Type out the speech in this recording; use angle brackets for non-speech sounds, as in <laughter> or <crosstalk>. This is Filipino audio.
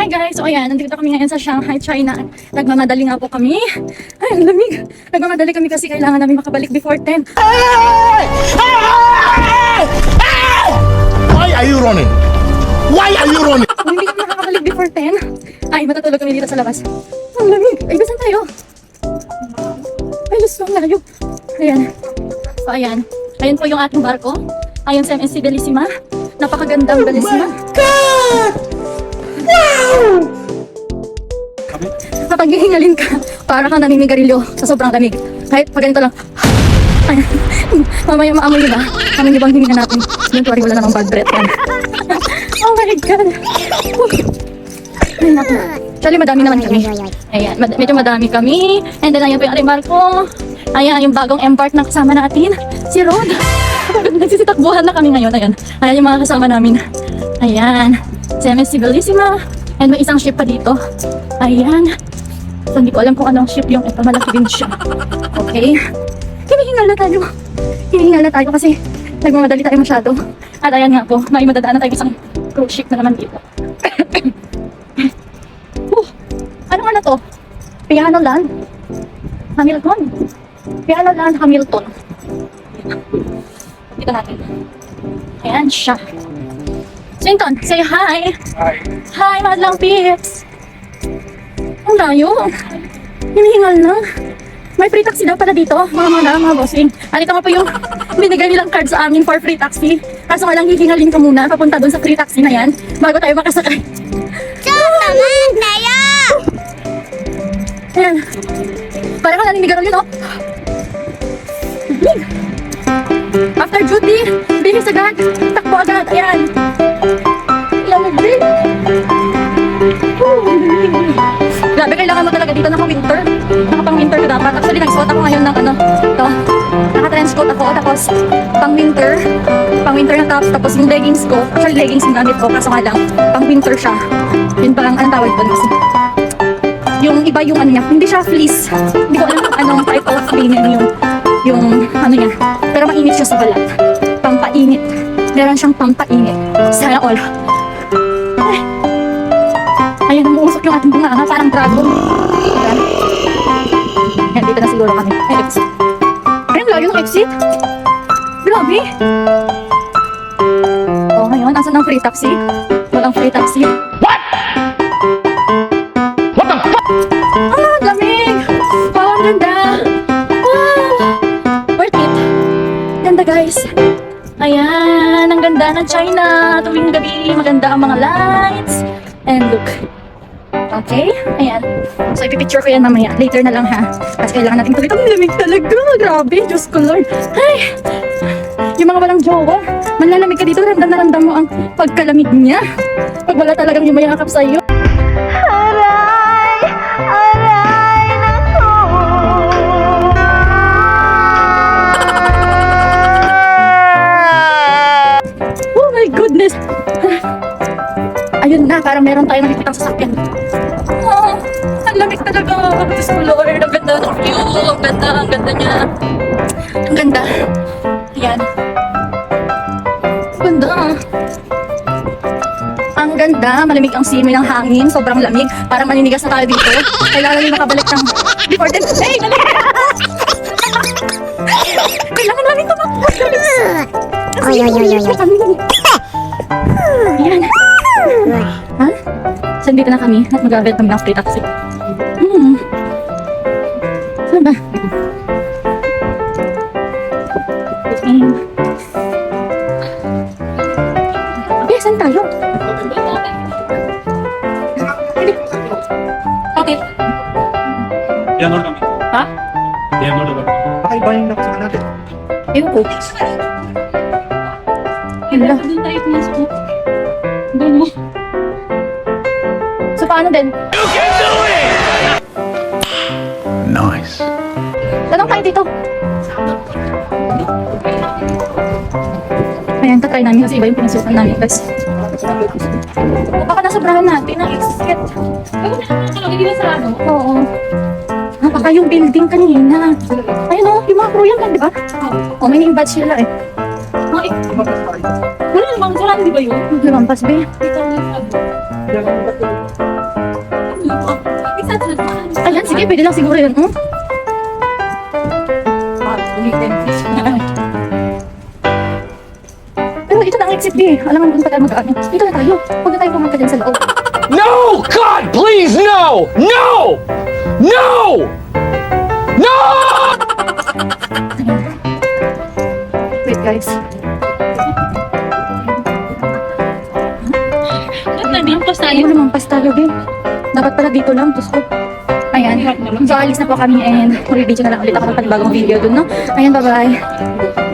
Hi guys! So ayan, nandito kami ngayon sa Shanghai, China. Nagmamadali nga po kami. Ay, ang lamig. Nagmamadali kami kasi kailangan namin makabalik before 10. Why are you running? Why are you running? Kung hindi kami makakabalik before 10, ay, matutulog kami dito sa labas. Ang lamig. Ay, basan tayo? Ay, Diyos ko, ang layo. Ayan. So ayan. Ayan po yung ating barko. Ayan sa MSC Bellissima. Napakagandang Bellissima. Kapag hihingalin ka, para kang naninigarilyo sa sobrang lamig. Kahit pag ganito lang, ay, mamaya maamoy nila. Amoy niyo bang hininga natin? Don't worry, wala namang bad breath yan. <laughs> oh my God. Ay, naku. Actually, madami naman kami. Ayan, mad- medyo madami kami. And then, ayan po yung Arimarco. Ayan, yung bagong embark na kasama natin, si Rod. <laughs> Nagsisitakbuhan na kami ngayon. Ayan, ayan yung mga kasama namin. Ayan, si MSC Bellissima. And may isang ship pa dito. Ayan. So, hindi ko alam kung anong ship yung ito. Malaki din siya. Okay. Hinihingal na tayo. Hinihingal na tayo kasi nagmamadali tayo masyado. At ayan nga po, may madadaanan tayo isang cruise ship na naman dito. <coughs> uh, ano nga na to? Piano Land? Hamilton? Piano Land, Hamilton. Dito natin. Ayan siya. Sinton, say hi! Hi, madlang peeps! Ang layo. Hinihingal na. May free taxi daw pala dito, mga mga mga bossing. At ito nga po yung binigay nilang card sa amin for free taxi. Kaso nga lang hihingalin ka muna papunta doon sa free taxi na yan bago tayo makasakay. naman tayo! Ayan. Para ka naninigaral yun, oh. After duty, bihis agad. Takbo agad. Ayan. Kailangan mo talaga dito naka-winter. Naka-pang-winter ka dapat. Actually, nag-suot ako ngayon ng ano, ito. Naka-trenchcoat ako, tapos pang-winter. Pang-winter na tops, tapos yung leggings ko. Actually, leggings yung gamit ko, kaso nga lang, pang-winter siya. Yun parang, anong tawag doon kasi? yung iba yung ano niya, hindi siya fleece. Hindi ko alam kung anong type of linen yung yung ano niya. Pero mainit siya sa balat. Pampainit. Meron siyang pampainit. Sana all. Umuusok yung ating bunga, parang dragon. Ayan. Ayan, dito na siguro kami. Ay, exit. Ayan, layo ng exit. Grabe. Oh, ngayon, asan ang free taxi? Walang free taxi. What the fuck? Ah, lamig! Wow, ang ganda! Wow! Worth it! Ganda, guys! Ayan, ang ganda ng China. Tuwing gabi, maganda ang mga lights. And look. Okay? Ayan. So, ipipicture ko yan mamaya. Later na lang, ha? Kasi kailangan natin tuloy. Ang lamig talaga. Grabe. Diyos ko, Lord. Ay! Yung mga walang jowa, manlalamig ka dito, ramdam na ramdam mo ang pagkalamig niya. Pag wala talagang yung mayakap sa'yo. Aray! Ayun na, parang meron tayong nakikitang sasakyan. Oh, ang lamig talaga. Diyos ko, Lord. Ang ganda ng view. Ang ganda, ang ganda niya. Ang ganda. Ayan. Ang Ganda. Ang ganda. Malamig ang simoy ng hangin. Sobrang lamig. Parang maninigas na tayo dito. Kailangan namin makabalik ng before 10. Hey! Kailangan namin tumakbo. Oy, oy, oy, oy. Ayan. Ha? So, dito na kami at mag-avail kami ng free taxi. Hmm. Saan ba? Okay. Okay, saan tayo? Okay. Yan kami. Ha? Yan kami. Kakaiba yung nakasama natin. Ewan ko. Hala. Doon tayo pumasok. Doon mo. So, paano din? Nice. Tanong tayo dito. Ayan, tatry namin kasi iba yung pinasukan namin guys. Baka nasobrahan natin ang exit. Hindi na sarado. Oo. Ah, baka yung building kanina. Ayun o, yung mga crew yan lang, di ba? O, may name badge sila eh. Wala namang sarado, di ba yun? Lumampas, be. Dito ang sarado. Sige, pwede lang siguro yun. Hmm? Pero ito na ang exit B. Alam mo kung tagal mag-ano. Dito na tayo. Huwag na tayo pumunta dyan sa loob. No! God, please, no! No! No! No! Wait, guys. Naglampas tayo? Ayaw lumampas tayo, babe. Dapat pala dito lang. Diyos ko. Ayan. So, alis na po kami and re-video na lang ulit ako ng panibagong video dun, no? Ayan, bye-bye.